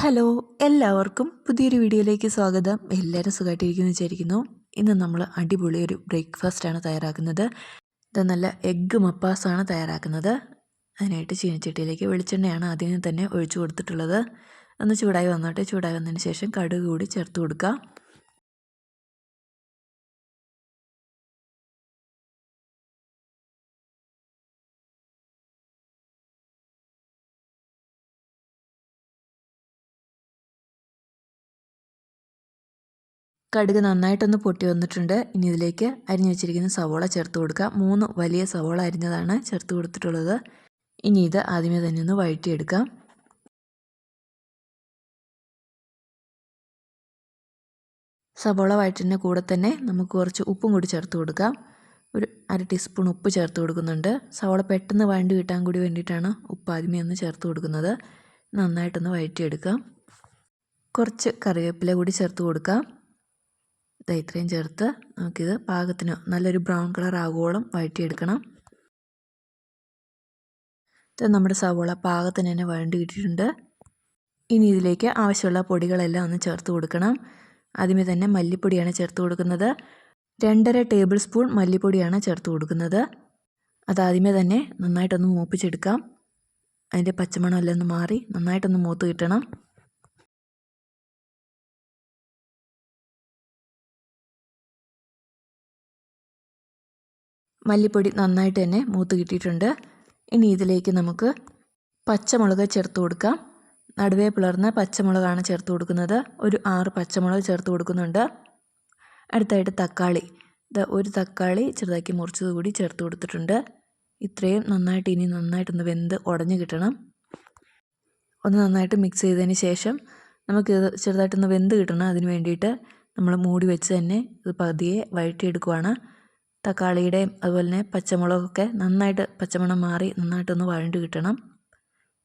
Hello എല്ലാവർക്കും പുതിയൊരു വീഡിയോയിലേക്ക് സ്വാഗതം. എല്ലാവരും സുഖമായിട്ടിരിക്കുന്നു വിചാരിക്കുന്നു. ഇന്ന് നമ്മൾ അടിപൊളി ഒരു ബ്രേക്ക്ഫാസ്റ്റാണ് തയ്യാറാക്കുന്നത്. ഇത് നല്ല എഗ്ഗ് മപ്പാസാണ് തയ്യാറാക്കുന്നത്. അതിനായിട്ട് ചീനച്ചട്ടിയിലേക്ക് വെളിച്ചെണ്ണയാണ് ആദ്യം തന്നെ ഒഴിച്ചു കൊടുത്തിട്ടുള്ളത്. ഒന്ന് ചൂടായി വന്നോട്ടെ. ചൂടായി വന്നതിന് ശേഷം കടുക് കൂടി ചേർത്ത് കൊടുക്കുക കടുക് നന്നായിട്ടൊന്ന് പൊട്ടി വന്നിട്ടുണ്ട്. ഇനി ഇതിലേക്ക് അരിഞ്ഞു വെച്ചിരിക്കുന്ന സവോള ചേർത്ത് കൊടുക്കുക മൂന്ന് വലിയ സവോള അരിഞ്ഞതാണ് ചേർത്ത് കൊടുത്തിട്ടുള്ളത്. ഇനി ഇത് ആദ്യമേ തന്നെ ഒന്ന് വഴറ്റിയെടുക്കാം. സവോള വഴറ്റിന്റെ കൂടെ തന്നെ നമുക്ക് കുറച്ച് ഉപ്പും കൂടി ചേർത്ത് കൊടുക്കാം. ഒരു അര ടീസ്പൂൺ ഉപ്പ് ചേർത്ത് കൊടുക്കുന്നുണ്ട്. സവോള പെട്ടെന്ന് വഴണ്ടി കിട്ടാൻ കൂടി വേണ്ടിയിട്ടാണ് ഉപ്പ് ആദ്യമേ ഒന്ന് ചേർത്ത് കൊടുക്കുന്നത്. നന്നായിട്ടൊന്ന് വഴറ്റിയെടുക്കാം. കുറച്ച് കറിവേപ്പില കൂടി ചേർത്ത് കൊടുക്കാം. ഇതാ ഇത്രയും ചേർത്ത് നമുക്കിത് പാകത്തിന് നല്ലൊരു ബ്രൗൺ കളർ ആകുവോളം വഴറ്റിയെടുക്കണം. ഇത് നമ്മുടെ സവോള പാകത്തിന് തന്നെ വഴണ്ടി കിട്ടിയിട്ടുണ്ട്. ഇനി ഇതിലേക്ക് ആവശ്യമുള്ള പൊടികളെല്ലാം ഒന്ന് ചേർത്ത് കൊടുക്കണം. ആദ്യമേ തന്നെ മല്ലിപ്പൊടിയാണ് ചേർത്ത് കൊടുക്കുന്നത്. രണ്ടര ടേബിൾ സ്പൂൺ മല്ലിപ്പൊടിയാണ് ചേർത്ത് കൊടുക്കുന്നത്. അതാദ്യമേ തന്നെ നന്നായിട്ടൊന്ന് മൂപ്പിച്ചെടുക്കാം. അതിന്റെ പച്ചമണമെല്ലാം ഒന്ന് മാറി നന്നായിട്ടൊന്ന് മൂത്ത് കിട്ടണം. മല്ലിപ്പൊടി നന്നായിട്ട് തന്നെ മൂത്ത് കിട്ടിയിട്ടുണ്ട്. ഇനി ഇതിലേക്ക് നമുക്ക് പച്ചമുളക് ചേർത്ത് കൊടുക്കാം. നടുവേ പിളർന്ന പച്ചമുളകാണ് ചേർത്ത് കൊടുക്കുന്നത്. ഒരു ആറ് പച്ചമുളക് ചേർത്ത് കൊടുക്കുന്നുണ്ട്. അടുത്തായിട്ട് തക്കാളി. ഇത് ഒരു തക്കാളി ചെറുതാക്കി മുറിച്ചത് കൂടി ചേർത്ത് കൊടുത്തിട്ടുണ്ട്. ഇത്രയും നന്നായിട്ട് ഇനി നന്നായിട്ടൊന്ന് വെന്ത് ഉടഞ്ഞു കിട്ടണം. ഒന്ന് നന്നായിട്ട് മിക്സ് ചെയ്തതിന് ശേഷം നമുക്ക് ചെറുതായിട്ടൊന്ന് വെന്ത് കിട്ടണം. അതിന് വേണ്ടിയിട്ട് നമ്മൾ മൂടി വെച്ച് തന്നെ ഇത് പതിയെ വഴറ്റിയെടുക്കുവാണ്. തക്കാളിയുടെയും അതുപോലെ തന്നെ പച്ചമുളകൊക്കെ നന്നായിട്ട് പച്ചമണം മാറി നന്നായിട്ടൊന്ന് വഴണ്ട് കിട്ടണം.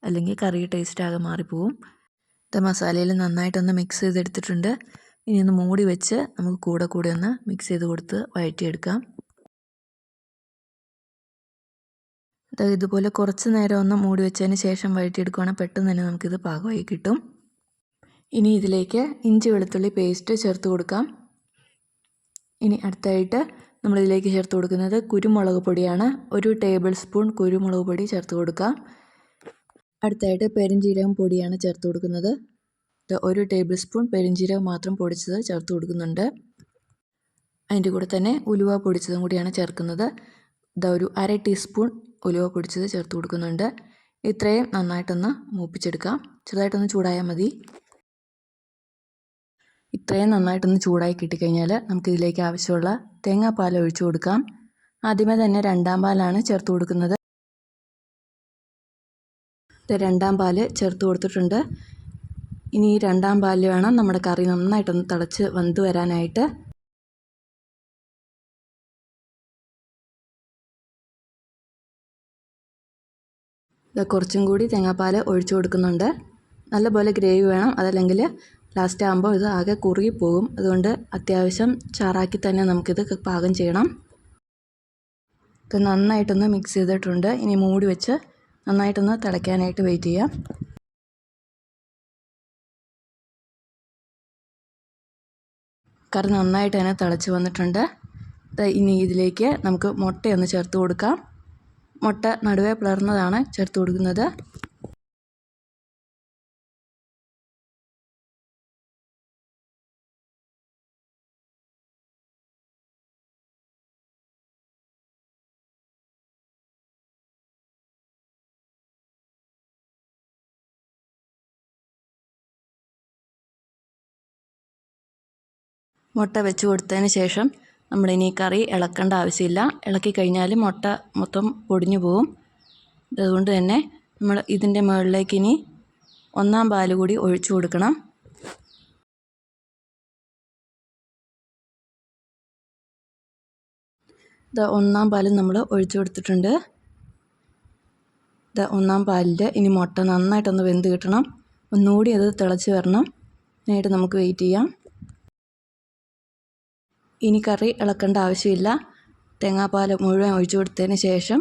അല്ലെങ്കിൽ കറി ടേസ്റ്റ് ആകെ മാറിപ്പോവും. ഇത് മസാലയിൽ നന്നായിട്ടൊന്ന് മിക്സ് ചെയ്തെടുത്തിട്ടുണ്ട്. ഇനി ഒന്ന് മൂടി വെച്ച് നമുക്ക് കൂടെ കൂടെ ഒന്ന് മിക്സ് ചെയ്ത് കൊടുത്ത് വഴറ്റിയെടുക്കാം. ഇതുപോലെ കുറച്ച് നേരം ഒന്ന് മൂടി വെച്ചതിന് ശേഷം വഴറ്റിയെടുക്കുകയാണെങ്കിൽ പെട്ടെന്ന് തന്നെ നമുക്കിത് പാകമായി കിട്ടും. ഇനി ഇതിലേക്ക് ഇഞ്ചി വെളുത്തുള്ളി പേസ്റ്റ് ചേർത്ത് കൊടുക്കാം. ഇനി അടുത്തായിട്ട് നമ്മളിതിലേക്ക് ചേർത്ത് കൊടുക്കുന്നത് കുരുമുളക് പൊടിയാണ്. ഒരു ടേബിൾ സ്പൂൺ കുരുമുളക് പൊടി ചേർത്ത് കൊടുക്കുക. അടുത്തായിട്ട് പെരിഞ്ചീരകം പൊടിയാണ് ചേർത്ത് കൊടുക്കുന്നത്. ഒരു ടേബിൾ സ്പൂൺ പെരിഞ്ചീരകം മാത്രം പൊടിച്ചത് ചേർത്ത് കൊടുക്കുന്നുണ്ട്. അതിന്റെ കൂടെ തന്നെ ഉലുവ പൊടിച്ചതും കൂടിയാണ് ചേർക്കുന്നത്. ഇതാ ഒരു അര ടീസ്പൂൺ ഉലുവ പൊടിച്ചത് ചേർത്ത് കൊടുക്കുന്നുണ്ട്. ഇത്രയും നന്നായിട്ടൊന്ന് മൂപ്പിച്ചെടുക്കാം. ചെറുതായിട്ടൊന്ന് ചൂടായാൽ മതി. ഇത്രയും നന്നായിട്ടൊന്ന് ചൂടായി കിട്ടിക്കഴിഞ്ഞാൽ നമുക്കിതിലേക്ക് ആവശ്യമുള്ള തേങ്ങാപ്പാൽ ഒഴിച്ചു കൊടുക്കാം. ആദ്യമേ തന്നെ രണ്ടാം പാലാണ് ചേർത്ത് കൊടുക്കുന്നത്. രണ്ടാം പാൽ ചേർത്ത് കൊടുത്തിട്ടുണ്ട്. ഇനി ഈ രണ്ടാം പാലിൽ വേണം നമ്മുടെ കറി നന്നായിട്ടൊന്ന് തിളച്ച് വന്ന് വരാനായിട്ട്. കുറച്ചും കൂടി തേങ്ങാപ്പാൽ ഒഴിച്ചു കൊടുക്കുന്നുണ്ട്. നല്ലപോലെ ഗ്രേവി വേണം അതല്ലെങ്കിൽ ലാസ്റ്റ് ആകുമ്പോൾ ഇത് ആകെ കുറുകിപ്പോകും അതുകൊണ്ട് അത്യാവശ്യം ചാറാക്കി തന്നെ നമുക്കിത് പാകം ചെയ്യണം. ഇത് നന്നായിട്ടൊന്ന് മിക്സ് ചെയ്തിട്ടുണ്ട്. ഇനി മൂടി വെച്ച് നന്നായിട്ടൊന്ന് തിളയ്ക്കാനായിട്ട് വെയിറ്റ് ചെയ്യാം. കറി നന്നായിട്ട് തന്നെ തിളച്ച് വന്നിട്ടുണ്ട്. ഇനി ഇതിലേക്ക് നമുക്ക് മുട്ടയൊന്ന് ചേർത്ത് കൊടുക്കാം. മുട്ട നടുവേ പിളർന്നതാണ് ചേർത്ത് കൊടുക്കുന്നത്. മുട്ട വെച്ച് കൊടുത്തതിന് ശേഷം നമ്മൾ ഇനി കറി ഇളക്കേണ്ട ആവശ്യമില്ല. ഇളക്കി കഴിഞ്ഞാൽ മുട്ട മൊത്തം പൊടിഞ്ഞു പോവും. അതുകൊണ്ട് തന്നെ നമ്മൾ ഇതിന്റെ മുകളിലേക്ക് ഇനി ഒന്നാം പാൽ കൂടി ഒഴിച്ചു കൊടുക്കണം. ഇത് ഒന്നാം പാൽ നമ്മൾ ഒഴിച്ചു കൊടുത്തിട്ടുണ്ട്. ഇത് ഒന്നാം പാലിൽ ഇനി മുട്ട നന്നായിട്ടൊന്ന് വെന്ത് കിട്ടണം. ഒന്നുകൂടി അത് തിളച്ച് വരണം. അതിനായിട്ട് നമുക്ക് വെയിറ്റ് ചെയ്യാം. ഇനി കറി ഇളക്കേണ്ട ആവശ്യമില്ല. തേങ്ങാപ്പാൽ മുഴുവൻ ഒഴിച്ചു കൊടുത്തതിന് ശേഷം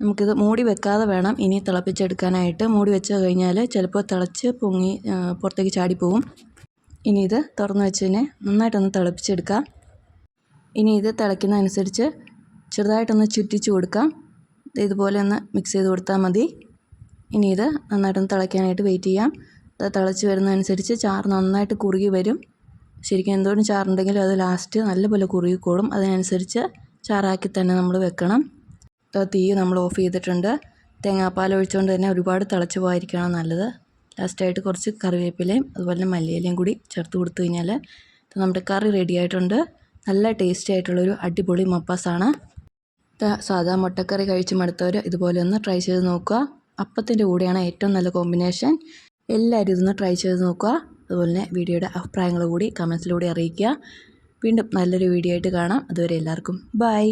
നമുക്കിത് മൂടി വെക്കാതെ വേണം ഇനി തിളപ്പിച്ചെടുക്കാനായിട്ട്. മൂടി വെച്ച് കഴിഞ്ഞാൽ ചിലപ്പോൾ തിളച്ച് പൊങ്ങി പുറത്തേക്ക് ചാടിപ്പോവും. ഇനി ഇത് തുറന്ന് വെച്ചതിനെ നന്നായിട്ടൊന്ന് തിളപ്പിച്ചെടുക്കാം. ഇനി ഇത് തിളയ്ക്കുന്നതനുസരിച്ച് ചെറുതായിട്ടൊന്ന് ചുറ്റിച്ച് കൊടുക്കാം. ഇതുപോലെ ഒന്ന് മിക്സ് ചെയ്ത് കൊടുത്താൽ മതി. ഇനി ഇത് നന്നായിട്ടൊന്ന് തിളയ്ക്കാനായിട്ട് വെയിറ്റ് ചെയ്യാം. തിളച്ച് വരുന്നതനുസരിച്ച് ചാറ് നന്നായിട്ട് കുറുകി വരും. ശരിക്കും എന്തോരം ചാറുണ്ടെങ്കിലും അത് ലാസ്റ്റ് നല്ലപോലെ കുറുകിക്കോളും. അതിനനുസരിച്ച് ചാറാക്കി തന്നെ നമ്മൾ വെക്കണം. തീ നമ്മൾ ഓഫ് ചെയ്തിട്ടുണ്ട്. തേങ്ങാപ്പാൽ ഒഴിച്ചുകൊണ്ട് തന്നെ ഒരുപാട് തിളച്ച് പോകാതിരിക്കണം നല്ലത്. ലാസ്റ്റായിട്ട് കുറച്ച് കറിവേപ്പിലയും അതുപോലെ തന്നെ മല്ലിയിലയും കൂടി ചേർത്ത് കൊടുത്തു കഴിഞ്ഞാൽ നമ്മുടെ കറി റെഡി ആയിട്ടുണ്ട്. നല്ല ടേസ്റ്റി ആയിട്ടുള്ളൊരു അടിപൊളി മപ്പാസാണ്. സാധാ മുട്ടക്കറി കഴിച്ച് മടുത്തവർ ഇതുപോലെ ഒന്ന് ട്രൈ ചെയ്ത് നോക്കുക. അപ്പത്തിന്റെ കൂടെയാണ് ഏറ്റവും നല്ല കോമ്പിനേഷൻ എല്ലാവരും ഇതൊന്ന് ട്രൈ ചെയ്ത് നോക്കുക. അതുപോലെ തന്നെ വീഡിയോയുടെ അഭിപ്രായങ്ങൾ കൂടി കമൻസിലൂടെ അറിയിക്കുക. വീണ്ടും നല്ലൊരു വീഡിയോ ആയിട്ട് കാണാം. അതുവരെ എല്ലാവർക്കും ബൈ